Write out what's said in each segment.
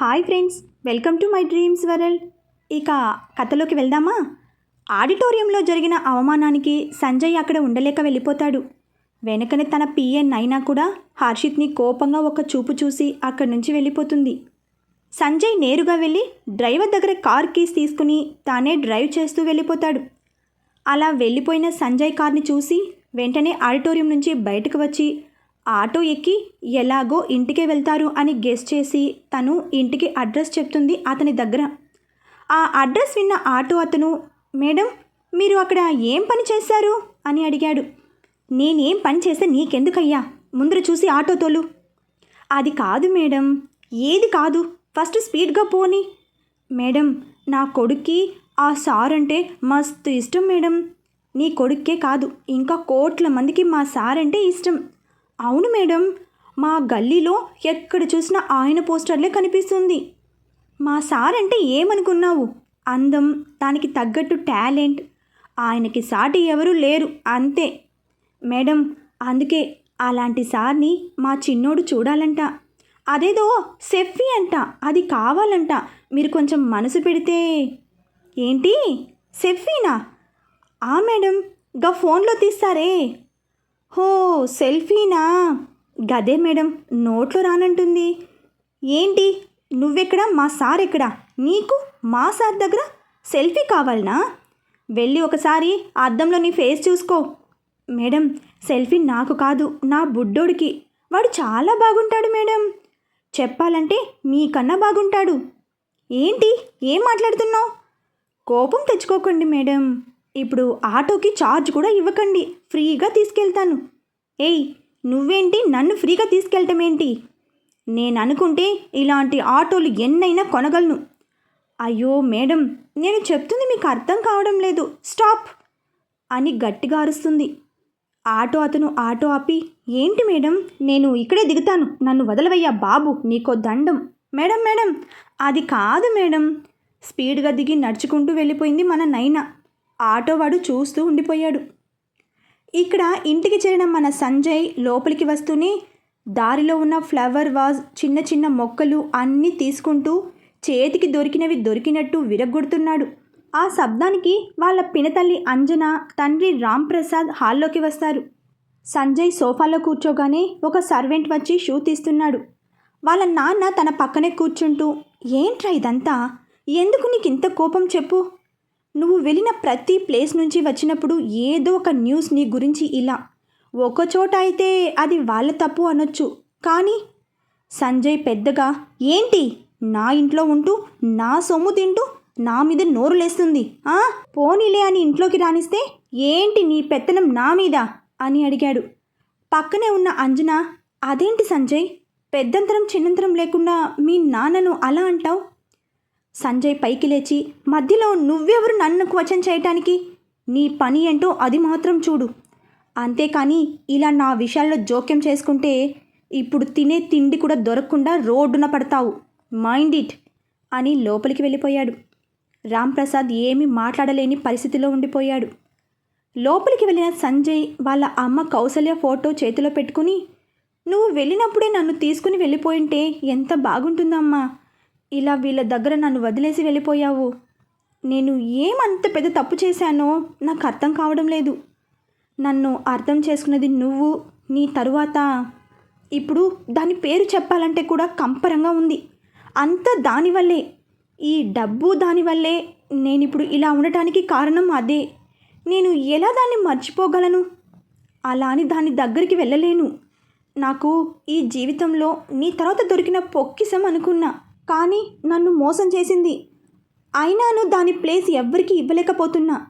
Hi friends welcome to my dreams world. ఇక కథలోకి వెళ్దామా? ఆడిటోరియంలో జరిగిన అవమానానికి సంజయ్ అక్కడ ఉండలేక వెళ్ళిపోతాడు. వెనకనే తన పిఎన్ అయినా కూడా హర్షిత్ని కోపంగా ఒక చూపు చూసి అక్కడి నుంచి వెళ్ళిపోతుంది. సంజయ్ నేరుగా వెళ్ళి డ్రైవర్ దగ్గర కార్ కీస్ తీసుకుని తానే డ్రైవ్ చేస్తూ వెళ్ళిపోతాడు. అలా వెళ్ళిపోయిన సంజయ్ కార్ని చూసి వెంటనే ఆడిటోరియం నుంచి బయటకు వచ్చి ఆటో ఎక్కి ఎలాగో ఇంటికే వెళ్తారు అని గెస్ చేసి తను ఇంటికి అడ్రస్ చెప్తుంది అతని దగ్గర. ఆ అడ్రస్ విన్న ఆటో అతను మేడం మీరు అక్కడ ఏం పని చేశారు? అని అడిగాడు. నేనేం పని చేస్తే నీకెందుకయ్యా? ముందర చూసి ఆటో తోలు. అది కాదు మేడం. ఏది కాదు? ఫస్ట్ స్పీడ్గా పోని. మేడం నా కొడుక్కి ఆ సార్ అంటే మస్తు ఇష్టం మేడం. నీ కొడుక్కే కాదు ఇంకా కోట్ల మందికి మా సార్ అంటే ఇష్టం. అవును మేడం మా గల్లీలో ఎక్కడ చూసినా ఆయన పోస్టర్లే కనిపిస్తుంది. మా సార్ అంటే ఏమనుకున్నావు? అందం దానికి తగ్గట్టు టాలెంట్. ఆయనకి సాటి ఎవరూ లేరు అంతే. మేడం అందుకే అలాంటి సార్ని మా చిన్నోడు చూడాలంట. అదేదో సెఫీ అంట అది కావాలంట. మీరు కొంచెం మనసు పెడితే. ఏంటి? సెఫీనా? ఆ మేడం గా ఫోన్లో తీస్తారే? హో సెల్ఫీనా? గదే మేడం నోట్లో రానంటుంది. ఏంటి? నువ్వెక్కడ? మా సార్ ఎక్కడ నీకు? మా సార్ దగ్గర సెల్ఫీ కావాలనా? వెళ్ళి ఒకసారి అద్దంలో నీ ఫేస్ చూసుకో. మేడం సెల్ఫీ నాకు కాదు నా బుడ్డోడికి. వాడు చాలా బాగుంటాడు మేడం. చెప్పాలంటే మీకన్నా బాగుంటాడు. ఏంటి? ఏం మాట్లాడుతున్నావు? కోపం తెచ్చుకోకండి మేడం. ఇప్పుడు ఆటోకి ఛార్జ్ కూడా ఇవ్వకండి. ఫ్రీగా తీసుకెళ్తాను. ఏయ్ నువ్వేంటి? నన్ను ఫ్రీగా తీసుకెళ్ళటం ఏంటి నేను అనుకుంటే ఇలాంటి ఆటోలు ఎన్నైనా కొనగలను. అయ్యో మేడం నేను చెప్తుంది మీకు అర్థం కావడం లేదు. స్టాప్! అని గట్టిగా అరుస్తుంది. ఆటో అతను ఆటో ఆపి ఏంటి మేడం? నేను ఇక్కడే దిగుతాను. నన్ను వదలవయ్యా బాబు నీకో దండం. మేడం మేడం అది కాదు మేడం. స్పీడ్గా దిగి నడుచుకుంటూ వెళ్ళిపోయింది మన నైనా. ఆటోవాడు చూస్తూ ఉండిపోయాడు. ఇక్కడ ఇంటికి చేరిన మన సంజయ్ లోపలికి వస్తూనే దారిలో ఉన్న ఫ్లవర్ వాజ్ చిన్న చిన్న మొక్కలు అన్నీ తీసుకుంటూ చేతికి దొరికినవి దొరికినట్టు విరగొడుతున్నాడు ఆ శబ్దానికి వాళ్ళ పినతల్లి అంజన తండ్రి రాంప్రసాద్ హాల్లోకి వస్తారు. సంజయ్ సోఫాలో కూర్చోగానే ఒక సర్వెంట్ వచ్చి షూ తీస్తున్నాడు. వాళ్ళ నాన్న తన పక్కనే కూర్చుంటూ ఏంట్రా ఇదంతా? ఎందుకు నీకు ఇంత కోపం చెప్పు? నువ్వు వెళ్ళిన ప్రతి ప్లేస్ నుంచి వచ్చినప్పుడు ఏదో ఒక న్యూస్ నీ గురించి ఇలా. ఒక చోట అయితే అది వాళ్ళ తప్పు అనొచ్చు. కానీ సంజయ్ పెద్దగా ఏంటి? నా ఇంట్లో ఉంటూ నా సొమ్ము తింటూ నా మీద నోరు లేస్తుంది. ఆ? పోనీలే అని ఇంట్లోకి రానిస్తే ఏంటి నీ పెత్తనం నా మీద? అని అడిగాడు. పక్కనే ఉన్న అంజన అదేంటి సంజయ్? పెద్దంతరం చిన్నంతరం లేకుండా మీ నాన్నను అలా అంటావు? సంజయ్ పైకి లేచి మధ్యలో నువ్వెవరు నన్ను క్వశ్చన్ చేయటానికి? నీ పని ఏంటో అది మాత్రం చూడు. అంతేకాని ఇలా నా విషయాల్లో జోక్యం చేసుకుంటే ఇప్పుడు తినే తిండి కూడా దొరకకుండా రోడ్డున పడతావు. మైండ్ ఇట్ అని లోపలికి వెళ్ళిపోయాడు. రాంప్రసాద్ ఏమీ మాట్లాడలేని పరిస్థితిలో ఉండిపోయాడు. లోపలికి వెళ్ళిన సంజయ్ వాళ్ళ అమ్మ కౌసల్య ఫోటో చేతిలో పెట్టుకుని నువ్వు వెళ్ళినప్పుడే నన్ను తీసుకుని వెళ్ళిపోయింటే ఎంత బాగుంటుందమ్మా. ఇలా వీళ్ళ దగ్గర నన్ను వదిలేసి వెళ్ళిపోయావు. నేను ఏమంత పెద్ద తప్పు చేశానో నాకు అర్థం కావడం లేదు. నన్ను అర్థం చేసుకున్నది నువ్వు నీ తరువాత. ఇప్పుడు దాని పేరు చెప్పాలంటే కూడా కంపరంగా ఉంది. అంత దానివల్లే ఈ డబ్బు దానివల్లే నేను ఇప్పుడు ఇలా ఉండటానికి కారణం అదే. నేను ఎలా దాన్ని మర్చిపోగలను? అలా అని దాని దగ్గరికి వెళ్ళలేను. నాకు ఈ జీవితంలో నీ తర్వాత దొరికిన పొక్కిసం అనుకున్నా. కానీ నన్ను మోసం చేసింది. అయినాను దాని ప్లేస్ ఎవ్వరికి ఇవ్వలేకపోతున్నా.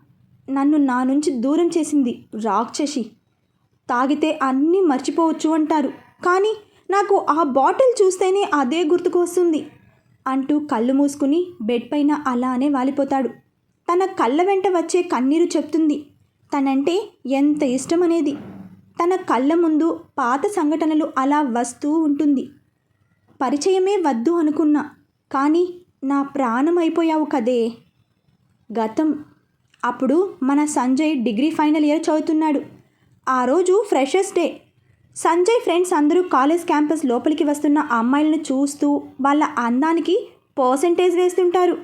నన్ను నా నుంచి దూరం చేసింది రాక్షసి. తాగితే అన్నీ మర్చిపోవచ్చు అంటారు. కానీ నాకు ఆ బాటిల్ చూస్తేనే అదే గుర్తుకు వస్తుంది అంటూ కళ్ళు మూసుకుని బెడ్ పైన అలానే వాలిపోతాడు. తన కళ్ళ వెంట వచ్చే కన్నీరు చెప్తుంది. తనంటే ఎంత ఇష్టం అనేది తన కళ్ళ ముందు పాత సంఘటనలు అలా వస్తూ ఉంటుంది. పరిచయమే వద్దు అనుకున్నా. కానీ నా ప్రాణం అయిపోయావు కదే. గతం. అప్పుడు మన సంజయ్ డిగ్రీ ఫైనల్ ఇయర్ చదువుతున్నాడు. ఆ రోజు ఫ్రెషర్స్ డే. సంజయ్ ఫ్రెండ్స్ అందరూ కాలేజ్ క్యాంపస్ లోపలికి వస్తున్న అమ్మాయిలను చూస్తూ వాళ్ళ అందానికి పర్సంటేజ్ వేస్తుంటారు.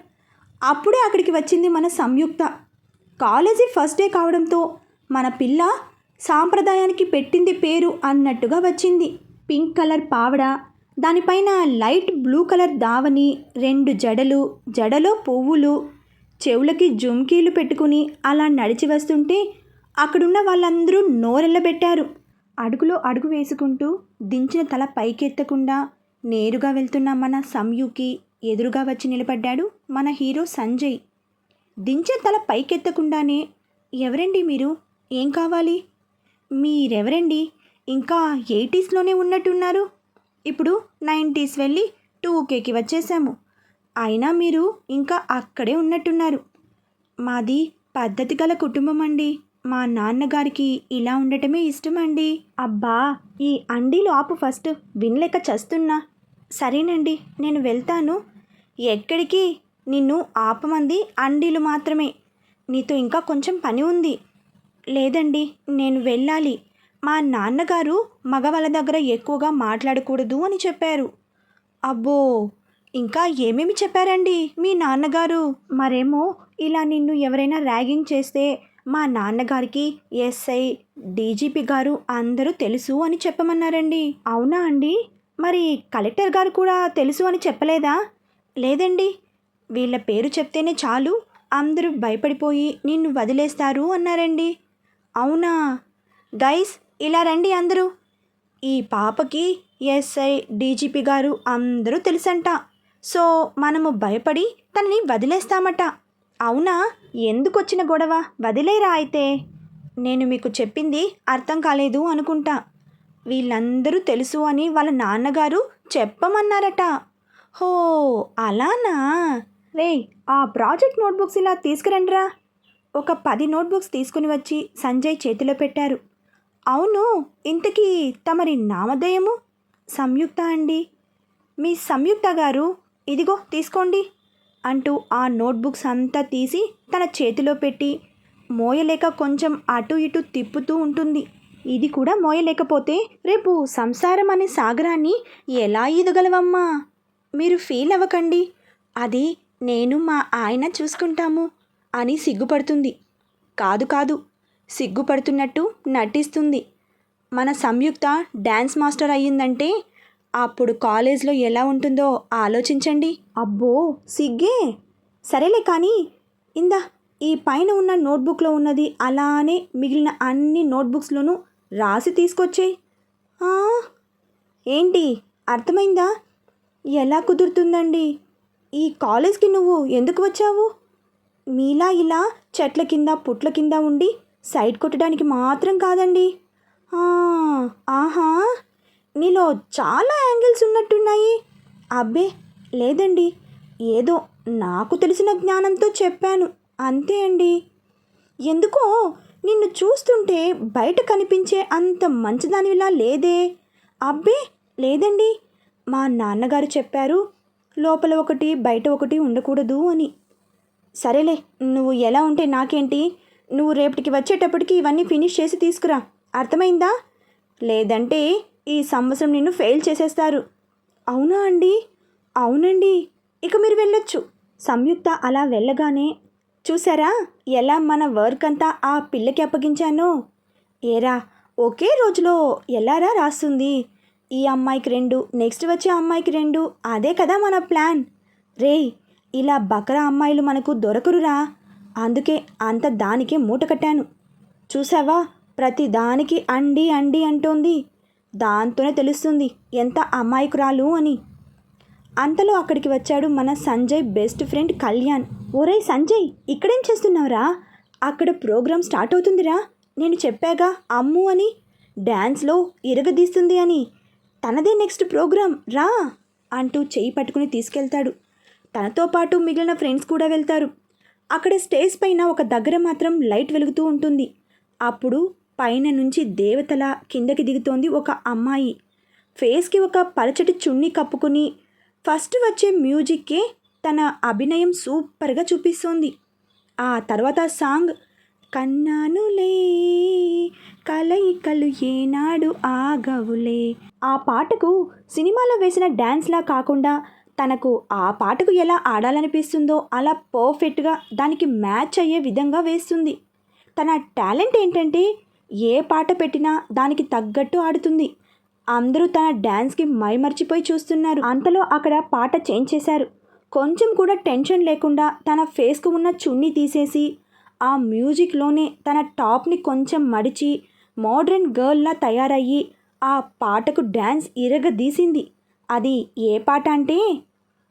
అప్పుడే అక్కడికి వచ్చింది మన సంయుక్త. కాలేజీ ఫస్ట్ డే కావడంతో మన పిల్ల సాంప్రదాయానికి పెట్టింది పేరు అన్నట్టుగా వచ్చింది. పింక్ కలర్ పావడ దానిపైన లైట్ బ్లూ కలర్ దావని రెండు జడలు జడలో పువ్వులు చెవులకి జుమ్కీలు పెట్టుకుని అలా నడిచి వస్తుంటే అక్కడున్న వాళ్ళందరూ నోరెళ్ళబెట్టారు అడుగులో అడుగు వేసుకుంటూ దించిన తల పైకెత్తకుండా నేరుగా వెళ్తున్న మన సంయుకి ఎదురుగా వచ్చి నిలబడ్డాడు మన హీరో సంజయ్. దించిన తల పైకెత్తకుండానే ఎవరండి మీరు? ఏం కావాలి? మీరెవరండి? ఇంకా ఎయిటీస్లోనే ఉన్నట్టున్నారు? ఇప్పుడు నైంటీస్ వెళ్ళి టూ కేకి వచ్చేసాము అయినా మీరు ఇంకా అక్కడే ఉన్నట్టున్నారు. మాది పద్ధతి గల కుటుంబం అండి. మా నాన్నగారికి ఇలా ఉండటమే ఇష్టమండి. అబ్బా ఈ అండీలు ఆపు ఫస్ట్ వినలేక చస్తున్నా. సరేనండి నేను వెళ్తాను. ఎక్కడికి? నిన్ను ఆపమంది అండీలు మాత్రమే. నీతో ఇంకా కొంచెం పని ఉంది. లేదండి నేను వెళ్ళాలి. మా నాన్నగారు మగవాళ్ళ దగ్గర ఎక్కువగా మాట్లాడకూడదు అని చెప్పారు. అబ్బో ఇంకా ఏమేమి చెప్పారండి మీ నాన్నగారు? మరేమో ఇలా నిన్ను ఎవరైనా ర్యాగింగ్ చేస్తే మా నాన్నగారికి ఎస్ఐ డీజీపీ గారు అందరూ తెలుసు అని చెప్పమన్నారండి. అవునా అండి? మరి కలెక్టర్ గారు కూడా తెలుసు అని చెప్పలేదా? లేదండి. వీళ్ళ పేరు చెప్తేనే చాలు. అందరూ భయపడిపోయి నిన్ను వదిలేస్తారు అన్నారండి. అవునా? గైస్ ఇలా రండి అందరూ. ఈ పాపకి ఎస్ఐ డీజీపీ గారు అందరూ తెలుసంట. సో మనము భయపడి తనని వదిలేస్తామట. అవునా? ఎందుకు వచ్చిన గొడవ? వదిలేరా అయితే? నేను మీకు చెప్పింది అర్థం కాలేదు అనుకుంటా. వీళ్ళందరూ తెలుసు అని వాళ్ళ నాన్నగారు చెప్పమన్నారట. హో అలానా? రే ఆ ప్రాజెక్ట్ నోట్బుక్స్ ఇలా తీసుకురండిరా. ఒక పది నోట్బుక్స్ తీసుకుని వచ్చి సంజయ్ చేతిలో పెట్టారు. అవును ఇంతకీ తమరి నామధేయము సంయుక్త అండి. మీ సంయుక్త గారు ఇదిగో తీసుకోండి అంటూ ఆ నోట్బుక్స్ అంతా తీసి తన చేతిలో పెట్టి మోయలేక కొంచెం అటు ఇటు తిప్పుతూ ఉంటుంది. ఇది కూడా మోయలేకపోతే రేపు సంసారం అనే సాగరాన్ని ఎలా ఈదగలవమ్మా? మీరు ఫీల్ అవ్వకండి. అది నేను మా ఆయన చూసుకుంటాము అని సిగ్గుపడుతుంది. కాదు కాదు. సిగ్గుపడుతున్నట్టు నటిస్తుంది. మన సంయుక్త డ్యాన్స్ మాస్టర్ అయ్యిందంటే అప్పుడు కాలేజ్లో ఎలా ఉంటుందో ఆలోచించండి. అబ్బో సిగ్గే. సరేలే కానీ ఇందా ఈ పైన ఉన్న నోట్బుక్లో ఉన్నది అలానే మిగిలిన అన్ని నోట్బుక్స్లోనూ రాసి తీసుకొచ్చేయి. ఏంటి అర్థమైందా? ఎలా కుదురుతుందండి? ఈ కాలేజ్కి నువ్వు ఎందుకు వచ్చావు? మీలా ఇలా చెట్ల కింద పుట్ల కింద ఉండి సైడ్ కొట్టడానికి మాత్రం కాదండి. ఆహా నీలో చాలా యాంగిల్స్ ఉన్నట్టున్నాయి. అబ్బే లేదండి. ఏదో నాకు తెలిసిన జ్ఞానంతో చెప్పాను. అంతే అండి. ఎందుకో నిన్ను చూస్తుంటే బయట కనిపించే అంత మంచిదానిలా లేదే. అబ్బే లేదండి. మా నాన్నగారు చెప్పారు లోపల ఒకటి బయట ఒకటి ఉండకూడదు అని. సరేలే నువ్వు ఎలా ఉంటే నాకేంటి? నువ్వు రేపటికి వచ్చేటప్పటికి ఇవన్నీ ఫినిష్ చేసి తీసుకురా. అర్థమైందా? లేదంటే ఈ సంవత్సరం నిన్ను ఫెయిల్ చేసేస్తారు. అవునా అండి? అవునండి. ఇక మీరు వెళ్ళొచ్చు. సంయుక్త అలా వెళ్ళగానే చూసారా ఎలా మన వర్క్ అంతా ఆ పిల్లకి అప్పగించానో? ఏరా ఒకే రోజులో ఎలారా రాస్తుంది? ఈ అమ్మాయికి రెండు నెక్స్ట్ వచ్చే అమ్మాయికి రెండు అదే కదా మన ప్లాన్. రేయ్ ఇలా బకరా అమ్మాయిలు మనకు దొరకరురా. అందుకే అంత దానికే మూట కట్టాను. చూసావా ప్రతి దానికి అండి అండి అంటోంది. దాంతోనే తెలుస్తుంది ఎంత అమాయకురాలు అని. అంతలో అక్కడికి వచ్చాడు మన సంజయ్ బెస్ట్ ఫ్రెండ్ కళ్యాణ్. ఒరేయ్ సంజయ్ ఇక్కడేం చేస్తున్నావురా? అక్కడ ప్రోగ్రాం స్టార్ట్ అవుతుందిరా. నేను చెప్పాగా అమ్ము అని. డ్యాన్స్లో ఇరగదీస్తుంది అని. తనదే నెక్స్ట్ ప్రోగ్రాం రా! అంటూ చేయి పట్టుకుని తీసుకెళ్తాడు. తనతో పాటు మిగిలిన ఫ్రెండ్స్ కూడా వెళ్తారు. అక్కడ స్టేజ్ పైన ఒక దగ్గర మాత్రం లైట్ వెలుగుతూ ఉంటుంది. అప్పుడు పైన నుంచి దేవతల కిందకి దిగుతోంది ఒక అమ్మాయి. ఫేస్కి ఒక పలచటి చున్నీ కప్పుకుని ఫస్ట్ వచ్చే మ్యూజిక్కే తన అభినయం సూపర్గా చూపిస్తోంది. ఆ తర్వాత సాంగ్ కన్నానులే కలయికలు ఏనాడు ఆగవులే ఆ పాటకు సినిమాలో వేసిన డ్యాన్స్లా కాకుండా తనకు ఆ పాటకు ఎలా ఆడాలనిపిస్తుందో అలా పర్ఫెక్ట్గా దానికి మ్యాచ్ అయ్యే విధంగా వేస్తుంది. తన టాలెంట్ ఏంటంటే ఏ పాట పెట్టినా దానికి తగ్గట్టు ఆడుతుంది. అందరూ తన డ్యాన్స్కి మైమర్చిపోయి చూస్తున్నారు. అంతలో అక్కడ పాట చేంజ్ చేశారు. కొంచెం కూడా టెన్షన్ లేకుండా తన ఫేస్కు ఉన్న చున్నీ తీసేసి ఆ మ్యూజిక్లోనే తన టాప్ని కొంచెం మడిచి మోడ్రన్ గర్ల్లా తయారయ్యి ఆ పాటకు డ్యాన్స్ ఇరగదీసింది. అది ఏ పాట అంటే?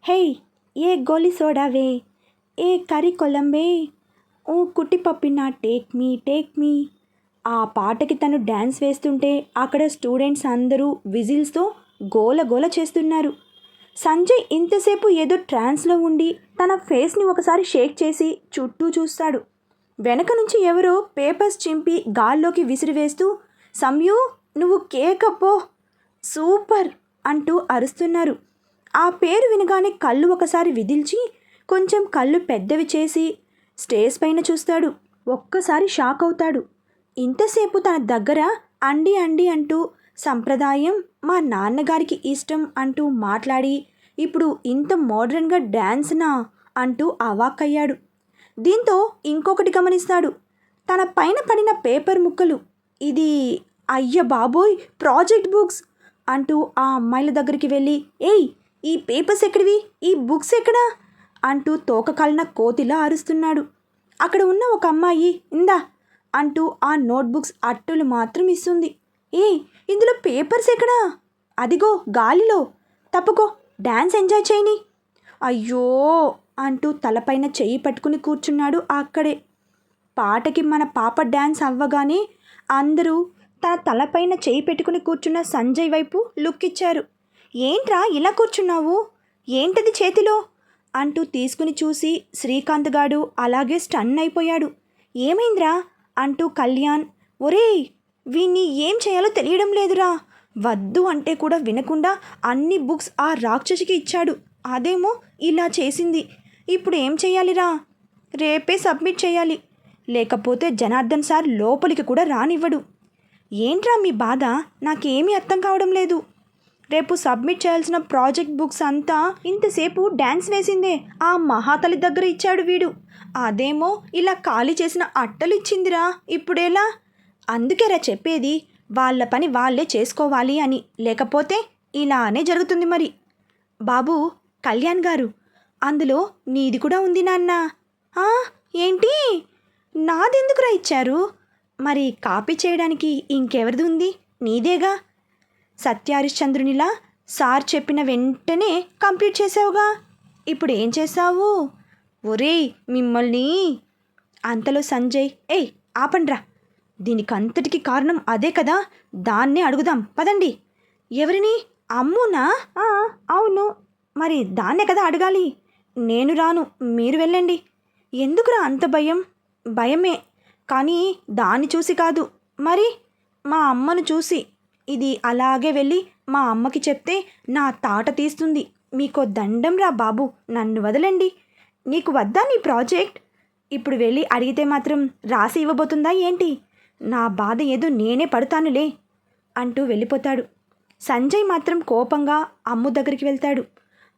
హే ఏ గోలి సోడావే ఏ కర్రీ కొలంబే ఓ కుట్టి పప్పినా టేక్ మీ టేక్ మీ. ఆ పాటకి తను డ్యాన్స్ వేస్తుంటే అక్కడ స్టూడెంట్స్ అందరూ విజిల్స్తో గోల గోల చేస్తున్నారు. సంజయ్ ఇంతసేపు ఏదో ట్రాన్స్లో ఉండి తన ఫేస్ని ఒకసారి షేక్ చేసి చుట్టూ చూస్తాడు. వెనక నుంచి ఎవరో పేపర్స్ చింపి గాల్లోకి విసిరివేస్తూ సంయు నువ్వు కేకప్పో సూపర్. అంటూ అరుస్తున్నారు. ఆ పేరు వినగానే కళ్ళు ఒకసారి విదిల్చి కొంచెం కళ్ళు పెద్దవి చేసి స్టేజ్ పైన చూస్తాడు. ఒక్కసారి షాక్ అవుతాడు. ఇంతసేపు తన దగ్గర అండి అండి అంటూ సంప్రదాయం మా నాన్నగారికి ఇష్టం అంటూ మాట్లాడి ఇప్పుడు ఇంత మోడ్రన్గా డ్యాన్స్నా అంటూ అవాక్కయ్యాడు. దీంతో ఇంకొకటి గమనిస్తాడు. తన పైన పడిన పేపర్ ముక్కలు. ఇది అయ్య బాబోయ్ ప్రాజెక్ట్ బుక్స్. అంటూ ఆ అమ్మాయిల దగ్గరికి వెళ్ళి ఏయ్ ఈ పేపర్స్ ఎక్కడివి? ఈ బుక్స్ ఎక్కడా? అంటూ తోక కాలిన కోతిలా అరుస్తున్నాడు. అక్కడ ఉన్న ఒక అమ్మాయి ఇందా? అంటూ ఆ నోట్బుక్స్ అట్టులు మాత్రం ఇస్తుంది. ఏ ఇందులో పేపర్స్ ఎక్కడా? అదిగో గాలిలో. తప్పుకో డ్యాన్స్ ఎంజాయ్ చేయని. అయ్యో! అంటూ తలపైన చెయ్యి పట్టుకుని కూర్చున్నాడు అక్కడే. పాటకి మన పాప డ్యాన్స్ అవ్వగానే అందరూ తన తలపైన చేయి పెట్టుకుని కూర్చున్న సంజయ్ వైపు లుక్ ఇచ్చారు ఏంట్రా ఇలా కూర్చున్నావు? ఏంటది చేతిలో? అంటూ తీసుకుని చూసి శ్రీకాంత్ గాడు అలాగే స్టన్ అయిపోయాడు. ఏమైందిరా? అంటూ కళ్యాణ్. ఒరేయ్ వీణ్ణి ఏం చేయాలో తెలియడం లేదురా. వద్దు అంటే కూడా వినకుండా అన్ని బుక్స్ ఆ రాక్షసికి ఇచ్చాడు. అదేమో ఇలా చేసింది. ఇప్పుడు ఏం చేయాలిరా? రేపే సబ్మిట్ చేయాలి. లేకపోతే జనార్దన్ సార్ లోపలికి కూడా రానివ్వడు. ఏంట్రా మీ బాధ? నాకేమీ అర్థం కావడం లేదు. రేపు సబ్మిట్ చేయాల్సిన ప్రాజెక్ట్ బుక్స్ అంతా ఇంతసేపు డ్యాన్స్ వేసిందే. ఆ మహాతలి దగ్గర ఇచ్చాడు వీడు. అదేమో ఇలా ఖాళీ చేసిన అట్టలు ఇచ్చిందిరా. ఇప్పుడేలా? అందుకేరా చెప్పేది వాళ్ళ పని వాళ్ళే చేసుకోవాలి అని. లేకపోతే ఇలానే జరుగుతుంది మరి. బాబు కళ్యాణ్ గారు అందులో నీది కూడా ఉంది నాన్న. ఏంటి? నాదెందుకురా ఇచ్చారు? మరి కాపీ చేయడానికి ఇంకెవరిది ఉంది? నీదేగా? సత్యహరిశ్చంద్రునిలా సార్ చెప్పిన వెంటనే కంప్లీట్ చేసావుగా ఇప్పుడు ఏం చేసావు ఒరేయ్ మిమ్మల్ని. అంతలో సంజయ్ ఏయ్ ఆపండ్రా. దీనికంతటికి కారణం అదే కదా? దాన్నే అడుగుదాం పదండి. ఎవరిని? అమ్మునా? అవును. మరి దాన్నే కదా అడగాలి. నేను రాను మీరు వెళ్ళండి. ఎందుకురా అంత భయం? భయమే కానీ దాన్ని చూసి కాదు. మరి మా అమ్మను చూసి. ఇది అలాగే వెళ్ళి మా అమ్మకి చెప్తే నా తాట తీస్తుంది. మీకో దండం రా బాబు నన్ను వదలండి. నీకు వద్దా నీ ప్రాజెక్ట్? ఇప్పుడు వెళ్ళి అడిగితే మాత్రం రాసి ఇవ్వబోతుందా ఏంటి? నా బాధ ఏదో నేనే పడతానులే అంటూ వెళ్ళిపోతాడు. సంజయ్ మాత్రం కోపంగా అమ్ము దగ్గరికి వెళ్తాడు.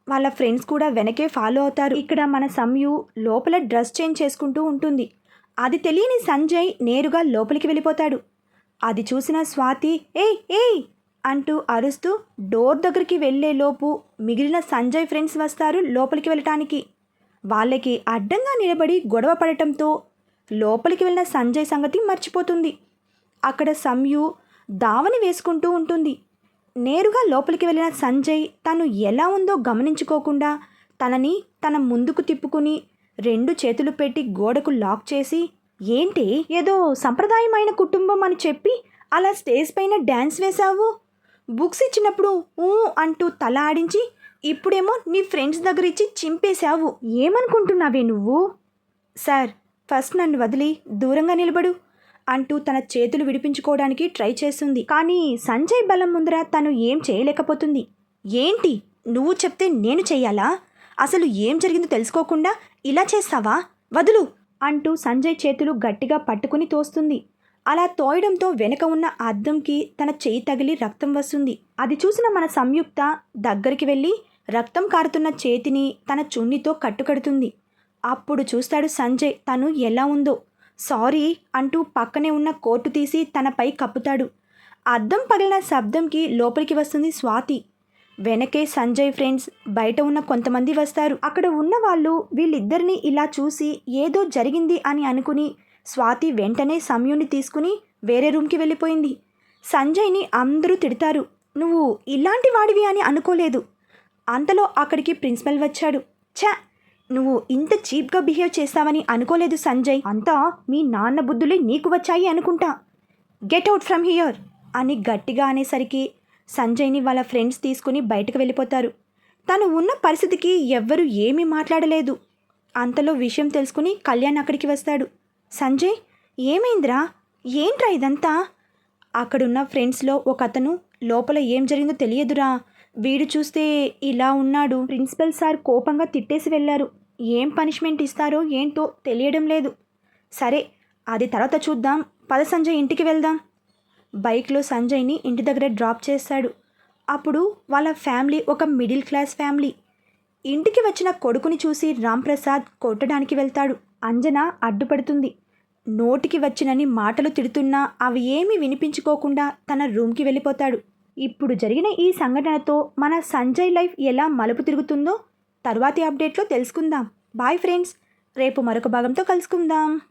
వాళ్ళ ఫ్రెండ్స్ కూడా వెనకే ఫాలో అవుతారు. ఇక్కడ మన సంయు లోపల డ్రెస్ చేంజ్ చేసుకుంటూ ఉంటుంది. అది తెలియని సంజయ్ నేరుగా లోపలికి వెళ్ళిపోతాడు. అది చూసిన స్వాతి ఏయ్ ఏయ్! అంటూ అరుస్తూ డోర్ దగ్గరికి వెళ్ళేలోపు మిగిలిన సంజయ్ ఫ్రెండ్స్ వస్తారు లోపలికి వెళ్ళటానికి. వాళ్ళకి అడ్డంగా నిలబడి గొడవ పడటంతో లోపలికి వెళ్ళిన సంజయ్ సంగతి మర్చిపోతుంది. అక్కడ సంయు దావని వేసుకుంటూ ఉంటుంది. నేరుగా లోపలికి వెళ్ళిన సంజయ్ తను ఎలా ఉందో గమనించుకోకుండా తనని తన ముందుకు తిప్పుకుని రెండు చేతులు పెట్టి గోడకు లాక్ చేసి ఏంటి? ఏదో సంప్రదాయమైన కుటుంబం అని చెప్పి అలా స్టేజ్ పైన డ్యాన్స్ వేశావు? బుక్స్ ఇచ్చినప్పుడు ఊ అంటూ తల ఆడించి ఇప్పుడేమో నీ ఫ్రెండ్స్ దగ్గర ఇచ్చి చింపేశావు. ఏమనుకుంటున్నావే నువ్వు? సార్ ఫస్ట్ నన్ను వదిలి దూరంగా నిలబడు అంటూ తన చేతులు విడిపించుకోవడానికి ట్రై చేస్తుంది. కానీ సంజయ్ బలం ముందర తను ఏం చేయలేకపోతుంది. ఏంటి? నువ్వు చెప్తే నేను చేయాలా అసలు ఏం జరిగిందో తెలుసుకోకుండా ఇలా చేస్తావా? వదులు అంటూ సంజయ్ చేతులు గట్టిగా పట్టుకుని తోస్తుంది. అలా తోయడంతో వెనుక ఉన్న అద్దంకి తన చేయి తగిలి రక్తం వస్తుంది. అది చూసిన మన సంయుక్త దగ్గరికి వెళ్ళి రక్తం కారుతున్న చేతిని తన చున్నితో కట్టుకడుతుంది. అప్పుడు చూస్తాడు సంజయ్ తను ఎలా ఉందో. సారీ అంటూ పక్కనే ఉన్న కోటు తీసి తనపై కప్పుతాడు. అద్దం పగిలిన శబ్దంకి లోపలికి వస్తుంది స్వాతి. వెనకే సంజయ్ ఫ్రెండ్స్ బయట ఉన్న కొంతమంది వస్తారు. అక్కడ ఉన్న వాళ్ళు వీళ్ళిద్దరిని ఇలా చూసి ఏదో జరిగింది అని అనుకుని స్వాతి వెంటనే సమయుని తీసుకుని వేరే రూమ్కి వెళ్ళిపోయింది. సంజయ్ని అందరూ తిడతారు. నువ్వు ఇలాంటి వాడివి అని అనుకోలేదు. అంతలో అక్కడికి ప్రిన్సిపల్ వచ్చాడు. ఛ! నువ్వు ఇంత చీప్గా బిహేవ్ చేస్తావని అనుకోలేదు సంజయ్. అంతా మీ నాన్న బుద్ధులే నీకు వచ్చాయి అనుకుంటా. గెట్ అవుట్ ఫ్రమ్ హియర్ అని గట్టిగా అనేసరికి సంజయ్ని వాళ్ళ ఫ్రెండ్స్ తీసుకుని బయటకు వెళ్ళిపోతారు. తను ఉన్న పరిస్థితికి ఎవ్వరూ ఏమీ మాట్లాడలేదు. అంతలో విషయం తెలుసుకుని కళ్యాణ్ అక్కడికి వస్తాడు. సంజయ్ ఏమైందిరా? ఏంట్రా ఇదంతా? అక్కడున్న ఫ్రెండ్స్లో ఒక అతను లోపల ఏం జరిగిందో తెలియదురా. వీడు చూస్తే ఇలా ఉన్నాడు. ప్రిన్సిపల్ సార్ కోపంగా తిట్టేసి వెళ్ళారు. ఏం పనిష్మెంట్ ఇస్తారో ఏంటో తెలియడం లేదు. సరే అది తర్వాత చూద్దాం. పద సంజయ్ ఇంటికి వెళ్దాం. బైక్లో సంజయ్ని ఇంటి దగ్గర డ్రాప్ చేస్తాడు అప్పుడు వాళ్ళ ఫ్యామిలీ ఒక మిడిల్ క్లాస్ ఫ్యామిలీ. ఇంటికి వచ్చిన కొడుకుని చూసి రాంప్రసాద్ కొట్టడానికి వెళ్తాడు. అంజన అడ్డుపడుతుంది. నోటికి వచ్చినని మాటలు తిడుతున్నా అవి ఏమీ వినిపించుకోకుండా తన రూమ్కి వెళ్ళిపోతాడు. ఇప్పుడు జరిగిన ఈ సంఘటనతో మన సంజయ్ లైఫ్ ఎలా మలుపు తిరుగుతుందో తర్వాతి అప్డేట్లో తెలుసుకుందాం. బాయ్ ఫ్రెండ్స్ రేపు మరొక భాగంతో కలుసుకుందాం.